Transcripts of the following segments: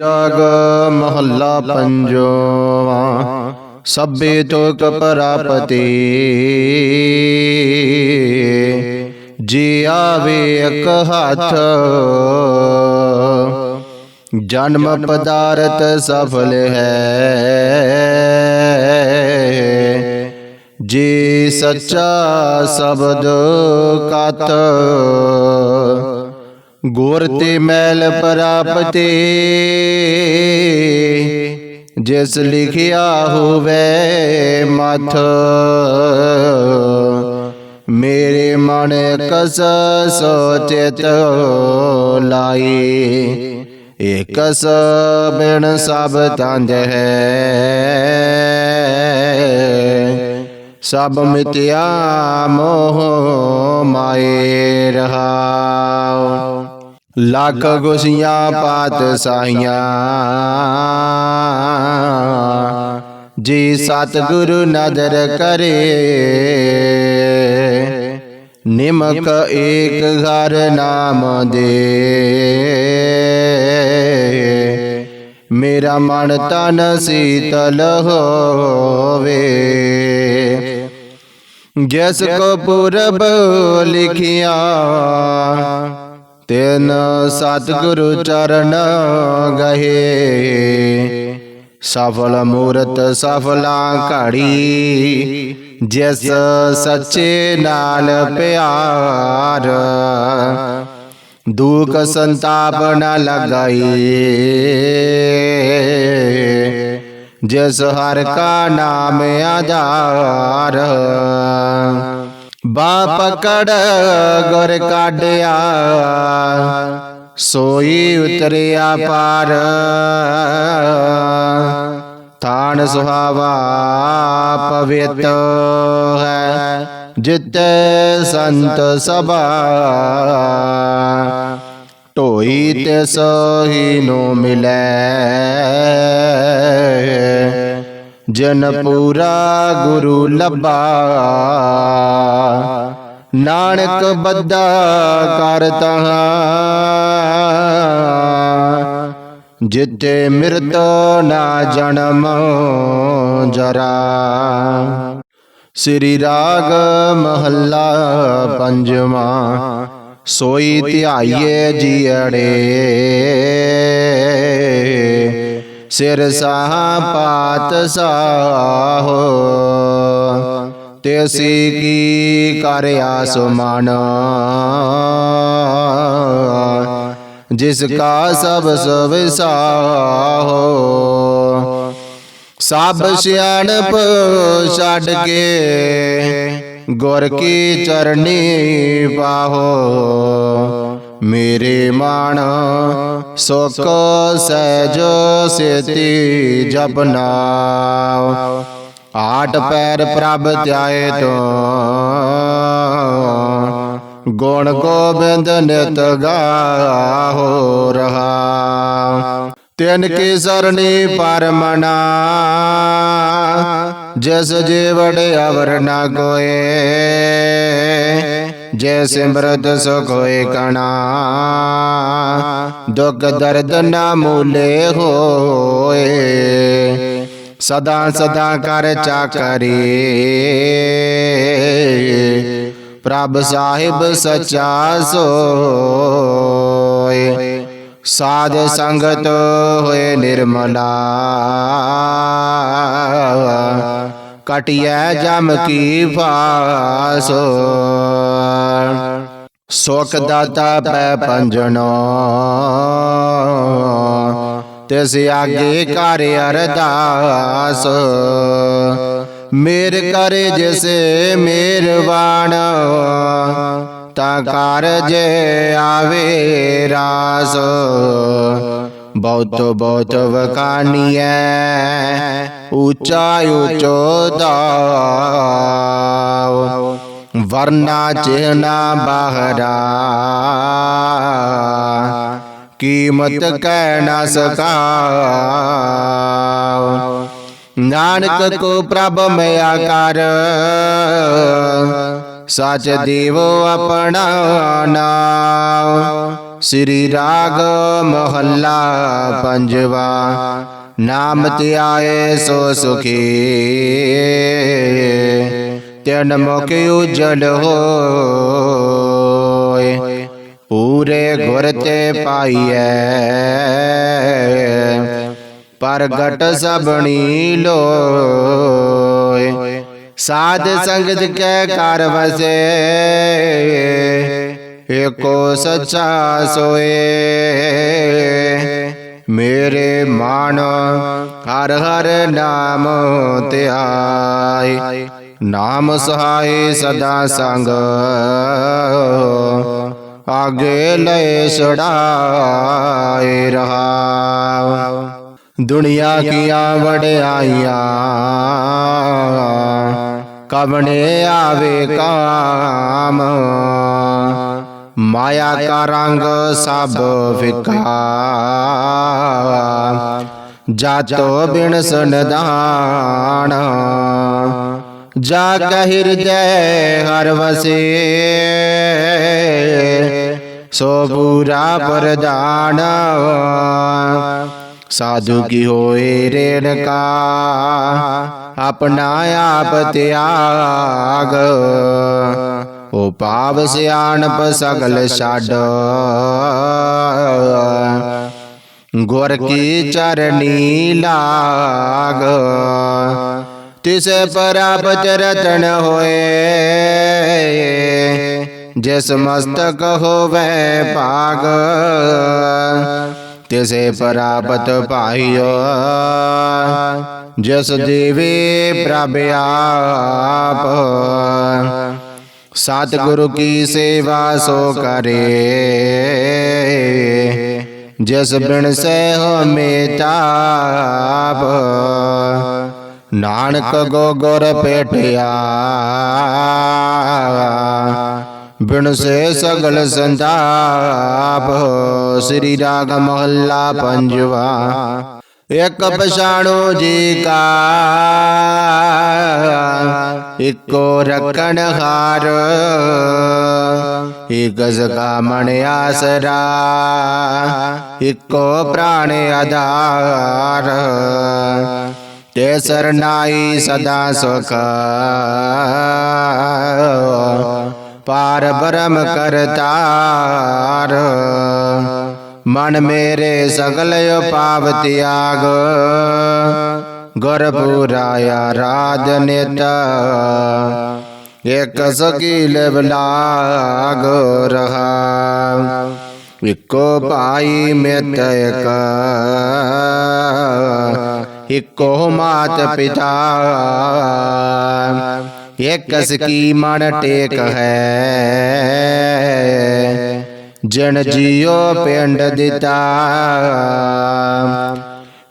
ਰਾਗ ਮਹੱਲਾ ਪੰਜਵਾ, ਸਭੇ ਤੋਕ ਪਰਾਪਤੀ। ਜੀ ਆਵੇ ਇੱਕ ਹੱਥ, ਜਨਮ ਪਦਾਰਥ ਸਫਲ ਹੈ। ਜੀ ਸੱਚਾ ਸ਼ਬਦ ਕਤ ਗੁਰ ਤੇ ਮੈਲ ਪ੍ਰਾਪਤੀ। ਜਿਸ ਲਿਖਿਆ ਹੋਵੇ ਮਥ, ਮੇਰੇ ਮਨ ਕਸ ਸੋਚਿਤ ਲਾਈ। ਇਕਸ ਬਿਨ ਸਭ ਤੰਜ ਹੈ। ਸਭ ਮਿਤਿਆ ਮੋਹ ਮਾਏ ਰਹਾਉ ਲੱਖ ਗੁਸੀਆਂ ਪਾਤ ਜੀ ਸਤਿਗੁਰੂ ਨਦਰ ਕਰੇ, ਨਿਮਕ ਏਕ ਘਰ ਨਾਮ ਦੇ। ਮੇਰਾ ਮਨ ਤਨ ਸੀਤਲ ਹੋਵੇ। ਜਿਸ ਕੋ ਪੁਰਬ ਲਿਖਿਆ ਤੈਨ ਸਤਿਗੁਰੂ ਚਰਨ ਗਏ ਸਫਲ ਮੂਰਤ ਸਫਲਾ ਘੜੀ, ਜਿਸ ਸੱਚੇ ਨਾਲ ਪਿਆਰ। ਦੁਖ ਸੰਤਾਪ ਨ ਲਗਾਈ, ਜਿਸ ਹਰ ਕਾ ਨਾਮ ਆਧਾਰ। ਬਾ ਪਕੜ ਗੁਰ ਕਾਢਿਆ, ਸੋਈ ਉਤਰਿਆ ਪਾਰ। ਥਾਨ ਸੁਹਾਵਾ ਪਵਿੱਤ ਹੈ, ਜਿਤੈ ਸੰਤ ਸਭਾ। ਢੋਈ ਤੇ ਸੋਹੀ ਨੂੰ ਮਿਲੈ, ਜਨ ਪੂਰਾ ਗੁਰੂ ਲੱਭਾ। ਨਾਨਕ ਬੱਦਾ ਕਰ ਤਹਾਂ। ਜਿਤੇ ਮਿਰਤ ਨਾ ਜਨਮ ਜਰਾ। ਸ੍ਰੀ ਰਾਗ ਮਹੱਲਾ ਪੰਜਵਾਂ, ਸੋਈ ਧਿਆਈਏ ਜੀੜੇ ਸਿਰ ਸਾਹ ਪਾਤ ਸਾਹੋ। ਤੇਸੀ ਕੀ ਕਰਿਆ ਸੁਮਨ ਜਿਸ ਕਾ ਸਭ ਸਵਿਸਾਹੋ ਸਭ ਸਿਆਣਪ ਛੱਡ ਕੇ ਗੁਰ ਕੀ ਚਰਣੀ ਪਾਹੋ। ਮੇਰੇ ਮਨ ਸੁਖ ਸਹਿਜ ਸੇਤੀ ਜਪਨਾ ਆਟ ਪੈਰ ਪ੍ਰਭ ਧਿਆਏ ਤੋ। ਗੁਣ ਗੋਬਿੰਦ ਨਿਤ ਗਾਹੋ ਰਹਾ। ਤਿਨ ਕੀ ਸਰਣੀ ਪਰਮਨਾ ਜਿਸ ਜੀਵੜ ਅਵਰ ਨਾ ਕੋਏ ਜੈ ਸਿਮਰਤ ਸੁਖ ਹੋਏ ਕਣਾ। ਦੁਖ ਦਰਦ ਨਾ ਮੂਲੇ ਹੋਏ। ਸਦਾ ਸਦਾ ਕਰ ਚਾਕਰੀ। ਪ੍ਰਭ ਸਾਹਿਬ ਸਚਾ ਸੋਏ। ਸਾਧ ਸੰਗਤ ਹੋਏ ਨਿਰਮਲਾ। ਕਟਿਐ ਜਮ ਕੀ ਫਾਸ। ਸੁਖ ਦਾਤਾ ਪੈ ਪੰਜਨੋ ਤਿਸ ਆਗੇ ਕਰ ਅਰਦਾਸ। ਮੇਰ ਕਰੇ ਜਿਸੇ ਮਿਹਰਬਾਨ ਤਾਂ ਕਾਰਜ ਆਵੇ ਰਾਸ। ਬਹੁਤ ਬਹੁਤ ਵਕਾਨੀਐ ਉੱਚਾ ਉੱਚੋ ਦਾਵ ਵਰਨਾ ਚਿਹਨਾ ਬਾਹਰਾ। ਕੀਮਤ ਕਹਿ ਨਾ ਸਕਾ ਨਾਨਕ ਕੋ ਪ੍ਰਭ ਮਿਆ ਕਰ। ਸਚ ਦੇਵੋ ਆਪਣਾ ਨਾਮ। ਸ੍ਰੀ ਰਾਗ ਮਹੱਲਾ ਪੰਜਵਾ। ਨਾਮ ਧਿਆਏ ਸੋ ਸੁਖੀ। ਤਿਨ ਮੁਖ ਉਜਲ ਹੋ ਪੂਰੇ ਗੁਰ ਤੇ ਪਾਈਐ। ਪ੍ਰਗਟ ਸਬਣੀ ਲੋਏ। ਸਾਧ ਸੰਗਤ ਕੈ ਕਰ ਵਸੇ। ਏਕੋ ਸੱਚਾ ਸੋਏ। ਮੇਰੇ ਮਨ ਹਰ ਹਰ ਨਾਮ ਧਿਆਏ ਨਾਮ ਸਹਾਈ ਸਦਾ ਸੰਗ। ਆਗੇ ਲੈ ਛੜਾਏ ਰਹਾ। ਦੁਨੀਆ ਕੀਆਂ ਵਡਿਆਈਆਂ। ਕਵਣੇ ਆਵੇ ਕਾਮ। ਮਾਇਆ ਕਾ ਰੰਗ ਸਭ ਫਿਕਾ। ਜਾਤੋ ਬਿਨ ਸੰਦਾਨ ਜਾ ਕਹਿਰ ਜੈ ਹਰ ਵਸੇ। ਸੋ ਪੂਰਾ ਪ੍ਰਦਾਨ ਸਾਧੂ ਕੀ ਹੋਏ ਰੇਣ ਕਾ? ਆਪਣਾ ਆਪ ਤਿਆਗ। ਉਹ ਪਾਪ ਸਿਆਣਪ ਸਗਲ ਛੱਡ। ਗੁਰ ਕੀ ਚਰਨੀ ਲਾਗ। ਤਿਸ ਪਰਾਪਤ ਰਤਨ ਹੋਏ। ਜਿਸ ਮਸਤਕ ਹੋਵੇ ਭਾਗ, ਤਿਸੇ ਪ੍ਰਾਪਤ ਪਾਈਓ ਜਿਸ ਦੇਵੇ ਪ੍ਰਭ ਆਪ। ਸਤਿਗੁਰੂ ਕੀ ਸੇਵਾ ਸੋ ਕਰੇ, ਜਿਸ ਬਿਨ ਸੇ ਹੋ ਮੇਤਾਪ ਨਾਨਕ ਗੋ ਗੁਰ ਪੇਟਿਆ ਬਿਨ ਸੇ ਸਗਲ ਸੰਤਾਪ ਸ੍ਰੀ ਰਾਗ ਮਹੱਲਾ ਪੰਜਵਾ। ਇਕ ਪਛਾਣੋ ਜੀ ਕਾ ਇਕੋ ਰਖਣ ਹਾਰ, ਇਕ ਜਗਾ ਮਣ ਆਸਰਾ, ਇਕੋ ਪ੍ਰਾਣ ਆਧਾਰ। ਤੇ ਸਰਨਾਈ ਸਦਾ ਸੁਖ। ਪਾਰ ਬ੍ਰਹਮ ਕਰਤਾਰ। ਮਨ ਮੇਰੇ ਸਗਲ ਉਪਾਵ ਤਿਆਗ ਗੁਰ ਪੂਰਾਇਆ ਰਾਜ ਨੇਤਾ। ਇਕ ਸਕੀਲ ਬਲਾਗ ਰਹਾ। ਇਕੋ ਭਾਈ ਮਿਤ ਇਕ। ਇਕੋ ਮਾਤ ਪਿਤਾ। ਇਕ ਸਕੀ ਮਨ ਟੇਕ ਹੈ। ਜਨ ਜੀਓ ਪਿੰਡ ਦਿੱਤਾ।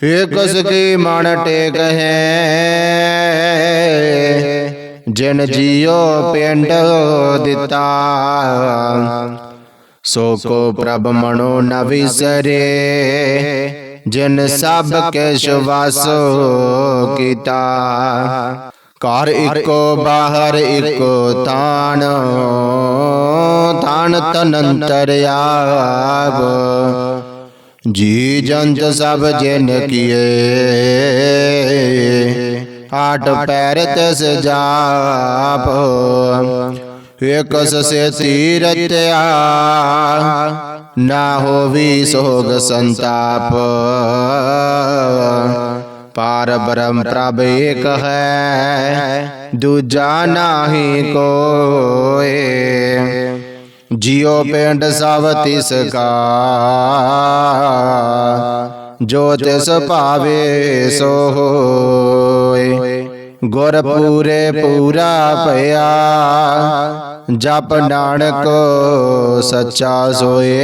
ਇਕ ਸਕੀ ਮਨ ਟੇਕ ਹੈ। ਜਨ ਜੀਓ ਪਿੰਡ ਦਿੱਤਾ। ਸੋ ਕੋ ਪ੍ਰਭ ਮਨੋ ਨ ਵਿਸਰੇ। ਜਿਨ ਸਭ ਕੇ ਸ਼ਵਾਸੋ ਕੀਤਾ। ਘਰ ਇੱਕੋ ਬਾਹਰ ਇੱਕੋ ਤਾਣ। ਤਾਣ ਤਨੰਤਰ ਆਵ। ਜੀ ਜੰਤ ਸਭ ਜਿਨ ਕੀਏ। ਆਟ ਪੈਰ ਤਸ ਜਾਪ। ਇਕ ਸੇ ਤੀਰਤਿਆ ਨਾ ਹੋਵੀ ਸੋਗ ਸੰਤਾਪ। ਪਾਰ ਬ੍ਰਹਮ ਪ੍ਰਭ ਏਕ ਹੈ, ਦੂਜਾ ਨਾਹੀ ਕੋਏ। ਜਿਉ ਪਿੰਡ ਸਭ ਤਿਸ ਕਾ, ਜੋ ਤਿਸ ਭਾਵੇ ਸੋ ਹੋਏ। ਗੁਰ ਪੂਰੇ ਪੂਰਾ ਭਇਆ, ਜਪ ਨਾਨਕ ਸੱਚਾ ਸੋਏ।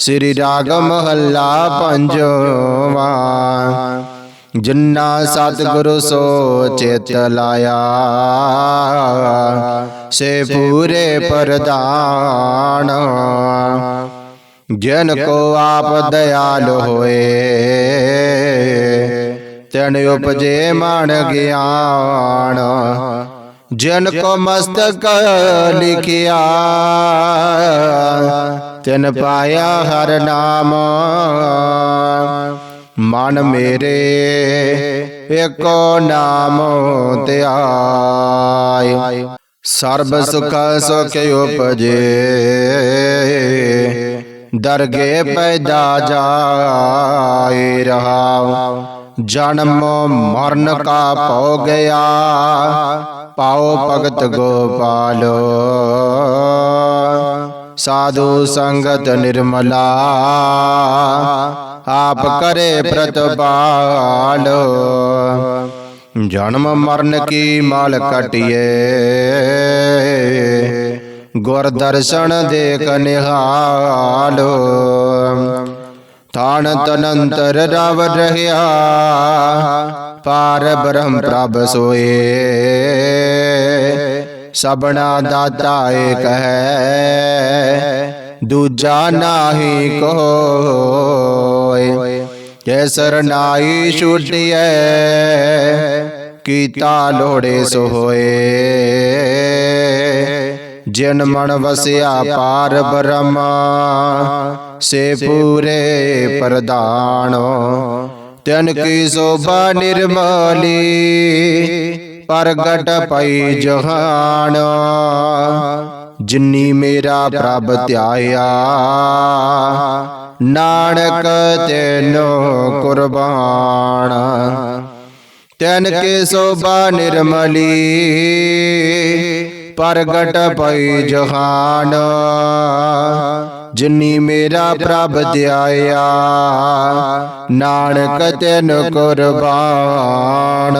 ਸ੍ਰੀ ਰਾਗ ਮਹੱਲਾ ਪੰਜਵਾ। ਜਿੰਨਾ ਸਤਿਗੁਰੂ ਸੋ ਚਿਤ ਲਾਇਆ। ਸੇ ਪੂਰੇ ਪ੍ਰਦਾਨ ਜਨ ਕੋ ਆਪ ਦਿਆਲ ਹੋਏ, ਤਨ ਉਪਜੇ ਮਨ ਗਿਆਨ। ਜਨ ਕੋ ਮਸਤਕ ਲਿਖਿਆ ਤਿਨ ਪਾਇਆ ਹਰ ਨਾਮ। ਮਨ ਮੇਰੇ ਏਕੋ ਨਾਮ ਧਿਆਇ ਸਰਬ ਸੁਖ ਸੁਖ ਉਪਜੇ। ਦਰਗੇ ਪੈਦਾ ਜਾਏ ਰਹਾਉ। ਜਨਮ ਮਰਨ ਕਾ ਪਉ ਗਿਆ ਪਾਉ ਭਗਤ ਗੋਪਾਲੋ। ਸਾਧੂ ਸੰਗਤ ਨਿਰਮਲਾ, ਆਪ ਕਰੇ ਪ੍ਰਤਪਾਲੋ ਜਨਮ ਮਰਨ ਕੀ ਮਾਲ ਕਟਿਏ ਗੁਰ ਦਰਸ਼ਨ ਦੇਖ ਨਿਹਾਲੋ। ਥਾਨ ਤਨੰਤਰ ਰਵ ਰਹਿਆ ਪਾਰ ਬ੍ਰਹਮ ਪ੍ਰਭ ਸੋਏ। ਸਬਨਾ ਦਾਤਾ ਏਕ ਹੈ, ਦੂਜਾ ਨਾਹੀ ਕੋਇ। ਕੈਸਰ ਨਾਈ ਛੁਟਿਐ, ਕੀਤਾ ਲੋੜੇ ਸੋ ਹੋਏ ਜਿਨ ਮਨ ਵਸਿਆ ਪਾਰ ਬ੍ਰਹਮ, ਸੇ ਪੂਰੇ ਪ੍ਰਦਾਨੋ ਤਨ ਕੀ ਸੋਭਾ ਨਿਰਮਲੀ ਪ੍ਰਗਟ ਪਈ ਜਹਾਨ, ਜਿਨੀ ਮੇਰਾ ਪ੍ਰਭ ਧਿਆਇਆ। ਨਾਨਕ ਤੈਨੋ ਕੁਰਬਾਨ, ਤੈਨ ਕੇ ਸੋਭਾ ਨਿਰਮਲੀ, ਪ੍ਰਗਟ ਪਈ ਜਹਾਨ, ਜਿਨੀ ਮੇਰਾ ਪ੍ਰਭ ਧਿਆਇਆ। ਨਾਨਕ ਤੈਨ ਕੁਰਬਾਨ।